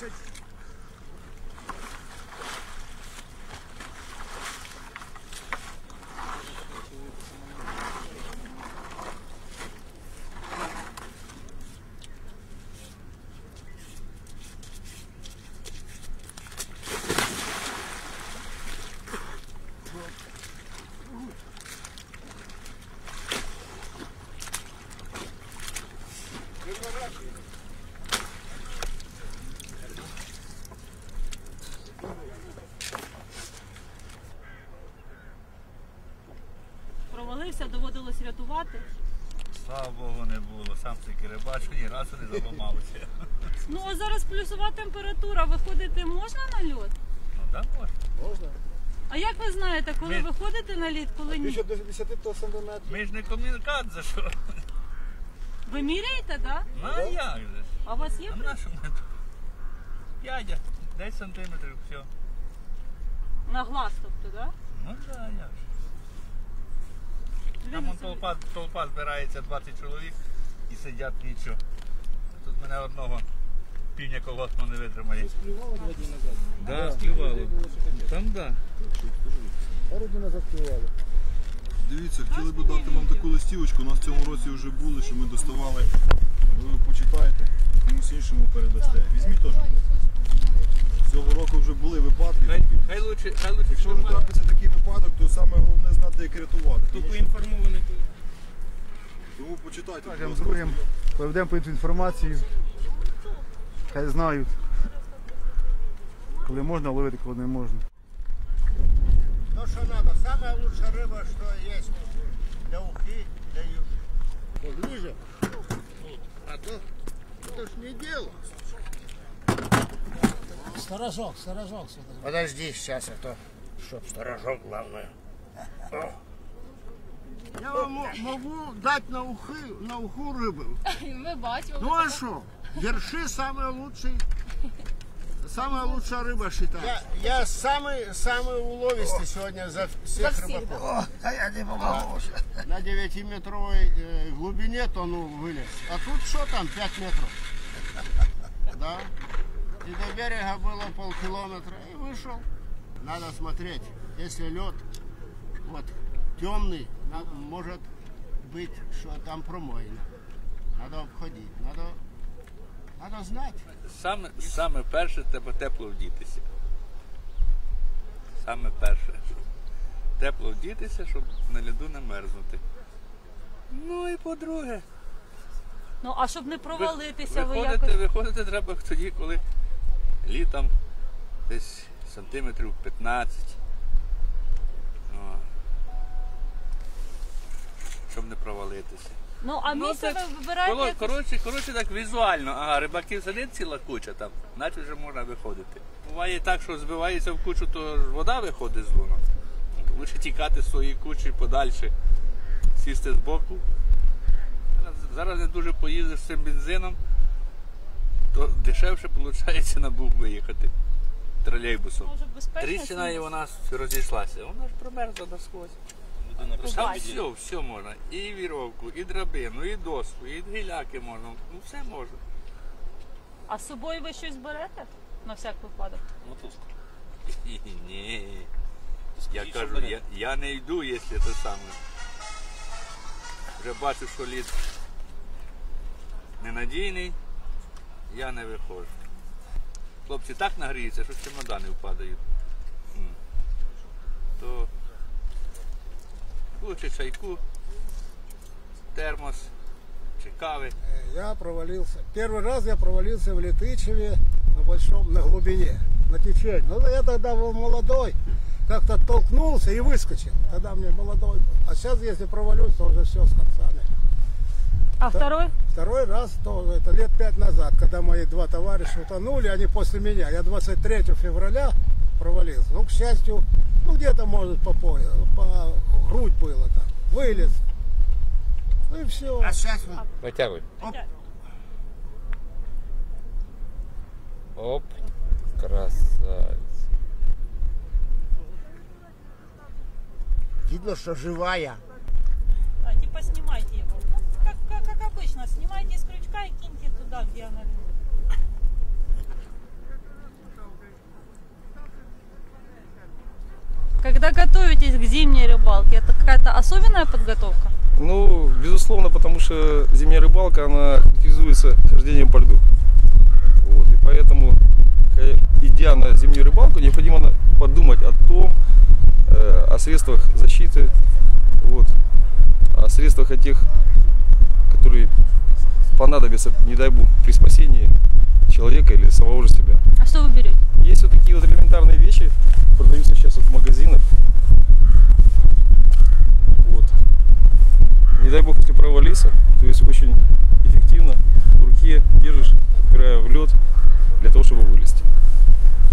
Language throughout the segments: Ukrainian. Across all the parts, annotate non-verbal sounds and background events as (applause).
should Провалився, доводилось рятувати. Слава Богу, не було. Сам тільки рибачу, ні разу не заламався. Ну а зараз плюсова температура. Виходити можна на льот? Ну так можна. Можна? А як ви знаєте, коли Ми- виходите на лід, коли ні? Більше до 10 сантиметрів. Ми ж не комунікат за що. Ви міряєте, да? Ну а як же? ж? А у вас є? А на що ми тут? П'ядя, 10 сантиметрів, все. На глаз, тобто, да? Ну так, як же. Там вон толпа, толпа збирається 20 чоловік і сидять нічого. Тут мене одного півня колгоспу не витримає. Два назад. Да, сплювало. Там да. Пару днів назад співали. Дивіться, хотіли би дати вам таку листівочку. У нас в цьому році вже були, що ми доставали. Ви почитаєте, комусь іншому передасте. Візьміть теж. Цього року вже були випадки. Хай, хай лучше, хай лучше Якщо штурман. трапиться такий випадок, то саме головне знати, як рятувати. Хто Тому, що- поінформований, то тому почитайте. будь Скажемо, ласка. другим поведемо по інформацію. Хай знають. Коли можна ловити, коли не можна. То, что надо. Самая лучшая рыба, что есть для ухи, для юшки. Поближе. А то это ж не дело. Сторожок, сторожок сюда. Подожди, сейчас это, чтоб сторожок главное. Я вам мо- могу дать на ухи, на уху рыбу. (laughs) Мы бачимо. Ну а что? Ерши самый лучший. Самая лучшая рыба считается. Я, я самый, самый уловистый сегодня за всех рыбаков. А я не помогу уже. На 9-метровой э, глубине тону вылез. А тут что там, 5 метров? (laughs) Да. И до берега было полкилометра. И вышел. Надо смотреть. Если лед вот темный, на- может быть, что там промоина. Надо обходить. Надо, надо знать. Саме, саме перше треба тепло вдітися. Саме перше. Тепло вдітися, щоб на льоду не мерзнути. Ну і по-друге, Ну а щоб не ви- провалитися, ви виходити, якось. виходити треба тоді, коли літом десь сантиметрів 15. О. Щоб не провалитися. Ну а Ну, місце так, ви вибираєте. Коро- Коротше, коротше, так візуально. Ага, рибаків сидить ціла куча там, наче вже можна виходити. Буває так, що збивається в кучу, то ж вода виходить з луна. Лучше тікати з своєї кучі подальше, сісти збоку. Зараз, зараз не дуже поїздиш з цим бензином, то дешевше виходить на бук виїхати тролейбусом. Може безпечно. Тріщина і вона розійшлася. Вона ж промерзла насквозь. Там Побачить. все, все можна. І віровку, і драбину, і доску, і гіляки можна. Ну все можна. А з собою ви щось берете? На всяк випадок. Мотузку. (laughs) Ні. Я кажу, я, я не йду, якщо це саме. Вже бачу, що лід ненадійний, я не виходжу. Хлопці так нагріються, що чемодани впадають. М. То лучше чайку, термос чи кави. Я провалился. Первый раз я провалился в Летычеве на большом, на глубине, на течении. Ну, я тогда был молодой, как-то толкнулся и выскочил. Тогда мне молодой был. А сейчас, если провалюсь, то уже все с концами. А второй? Второй раз, то это лет пять назад, когда мои два товарища утонули, они после меня. Я 23 февраля провалился. Ну, к счастью, ну где-то, может, по, поя- по грудь было там. Вылез. Ну и все. А сейчас он Вытягивай. Оп. Красавец. видно, что живая. А, типа снимайте его. Ну, как, обычно, снимайте с крючка и киньте туда, где она лежит. Когда готовитесь к зимней рыбалке, это какая-то особенная подготовка? Ну, безусловно, потому что зимняя рыбалка, она характеризуется хождением по льду. Вот, и поэтому, э, идя на зимнюю рыбалку, необходимо подумать о том, э, о средствах защиты, вот, о средствах о тех, понадобятся, не дай бог, при спасении человека или самого же себя. А что вы берете? Есть вот такие вот элементарные вещи, продаются сейчас вот в магазинах. Вот. Не дай бог, если провалиться, то есть очень эффективно в руке держишь, упирая в лед, для того, чтобы вылезти.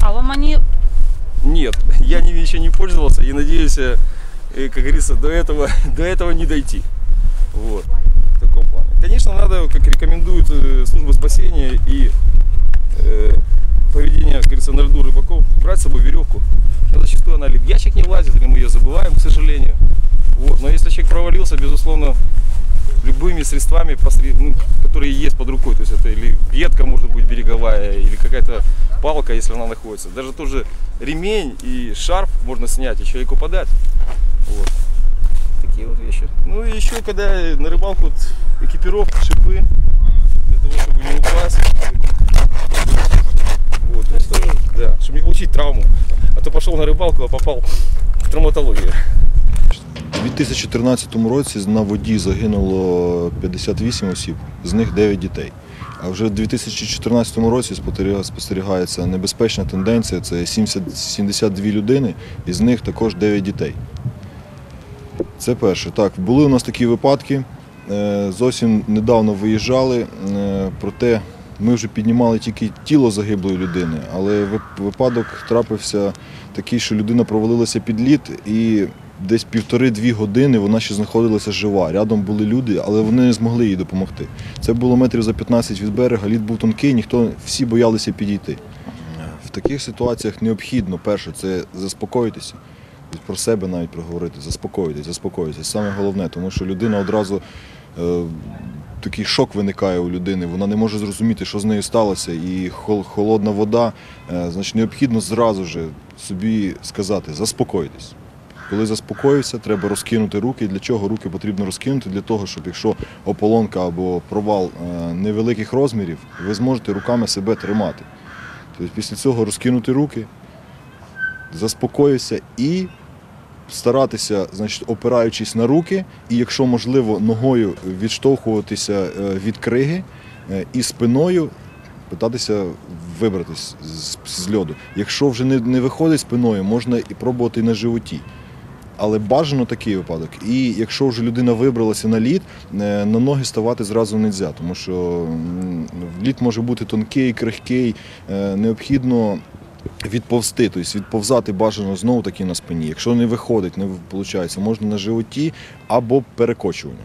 А вам они Нет, я ними еще не пользовался и надеюсь, э, э, как говорится, до этого, (laughs) до этого не дойти. Вот. Конечно, надо, как рекомендует э, служба спасения и э, поведение, как говорится, на льду рыбаков, брать с собой веревку. Но зачастую она или в ящик не влазит, или мы ее забываем, к сожалению. Вот. Но если человек провалился, безусловно, любыми средствами, ну, которые есть под рукой, то есть это или ветка может быть береговая, или какая-то палка, если она находится. Даже тоже ремень и шарф можно снять и человеку подать. Вот. Такие вот вещи. Ну и еще, когда на рыбалку экипировка, шипы, для того, чтобы не упасть. Вот, то есть тоже, да, чтобы не получить травму. А то пошел на рыбалку, а попал в травматологию. У 2014 році на воді загинуло 58 осіб, з них 9 дітей. А вже в 2014 році спостеріга- спостерігається небезпечна тенденція це 70 72 людини, і з них також 9 дітей. Це перше. Так, були у нас такі випадки. е, Зовсім недавно виїжджали, е, проте ми вже піднімали тільки тіло загиблої людини, але випадок трапився такий, що людина провалилася під лід і десь півтори-дві години вона ще знаходилася жива. Рядом були люди, але вони не змогли їй допомогти. Це було метрів за 15 від берега, лід був тонкий, ніхто всі боялися підійти. В таких ситуаціях необхідно, перше, це заспокоїтися. Про себе навіть проговорити, заспокоїтись, заспокоїтись. Саме головне, тому що людина одразу такий шок виникає у людини, вона не може зрозуміти, що з нею сталося, і хол- холодна вода, е, значить, необхідно зразу же собі сказати, заспокойтесь. Коли заспокоївся, треба розкинути руки. Для чого руки потрібно розкинути? Для того, щоб якщо ополонка або провал е, невеликих розмірів, ви зможете руками себе тримати. Тобто після цього розкинути руки, заспокоївся і старатися, значить, опираючись на руки, і якщо можливо, ногою відштовхуватися е, від криги е, і спиною питатися вибратись з, льоду. Якщо вже не, не виходить спиною, можна і пробувати на животі. Але бажано такий випадок. І якщо вже людина вибралася на лід, е, на ноги ставати зразу не можна, тому що лід може бути тонкий, крихкий, необхідно відповзти, тобто відповзати бажано знову таки на спині. Якщо не виходить, не виходить, можна на животі або перекочування.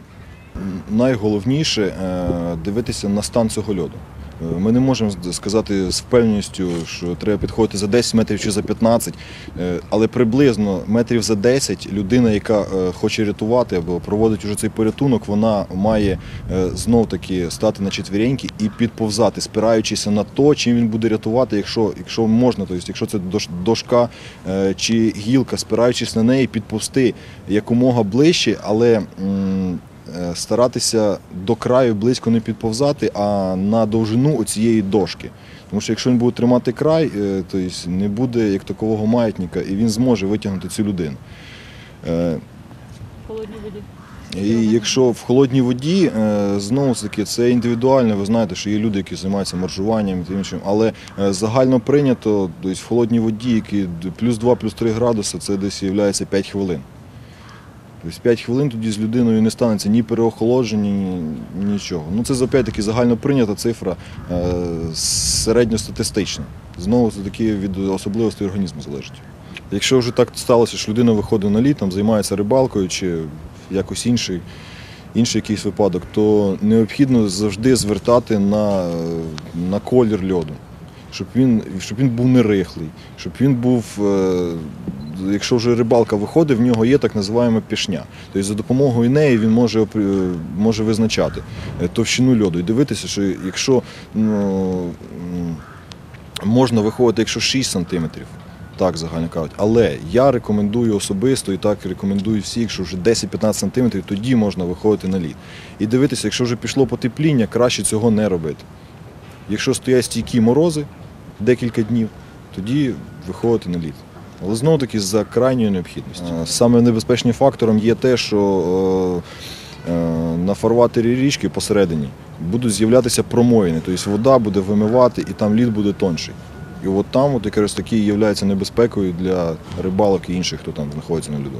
Найголовніше е, дивитися на стан цього льоду. Е, Ми не можемо сказати з впевненістю, що треба підходити за 10 метрів чи за 15, е, але приблизно метрів за 10 людина, яка е, хоче рятувати або проводить уже цей порятунок, вона має знов таки стати на четвіреньки і підповзати, спираючися на то, чим він буде рятувати, якщо, якщо можна, тобто, якщо це дошка чи гілка, спираючись на неї, підповзти якомога ближче, але. Е, Старатися до краю близько не підповзати, а на довжину оцієї дошки. Тому що якщо він буде тримати край, е, то не буде як такового маятника, і він зможе витягнути цю людину. Е, в холодній воді? І якщо в холодній воді, знову ж таки, це індивідуально. Ви знаєте, що є люди, які займаються моржуванням і тим іншим. Але загально прийнято, тобто в холодній воді, які плюс 2, плюс 3 градуси, це десь є 5 хвилин. Тобто 5 хвилин тоді з людиною не станеться ні переохолодження, ні, нічого. Ну це опять-таки загально прийнята цифра е, середньостатистична. Знову це таки від особливостей організму залежить. Якщо вже так сталося, що людина виходить на лід, там, займається рибалкою чи якось інший, інший якийсь випадок, то необхідно завжди звертати на, на колір льоду, щоб він, щоб він був не рихлий, щоб він був. е, Якщо вже рибалка виходить, в нього є так називаємо пішня. Тобто за допомогою неї він може, може визначати е, товщину льоду і дивитися, що якщо ну, можна виходити, якщо 6 сантиметрів, так загально кажуть. Але я рекомендую особисто і так рекомендую всі, якщо вже 10-15 сантиметрів, тоді можна виходити на лід. І дивитися, якщо вже пішло потепління, краще цього не робити. Якщо стоять стійкі морози декілька днів, тоді виходити на лід. Але знову таки за крайньою необхідності. Е, Саме небезпечним фактором є те, що е, е, на фарватері річки посередині будуть з'являтися промоїни, тобто вода буде вимивати і там лід буде тонший. І от там от якраз такі є небезпекою для рибалок і інших, хто там знаходиться на льоду.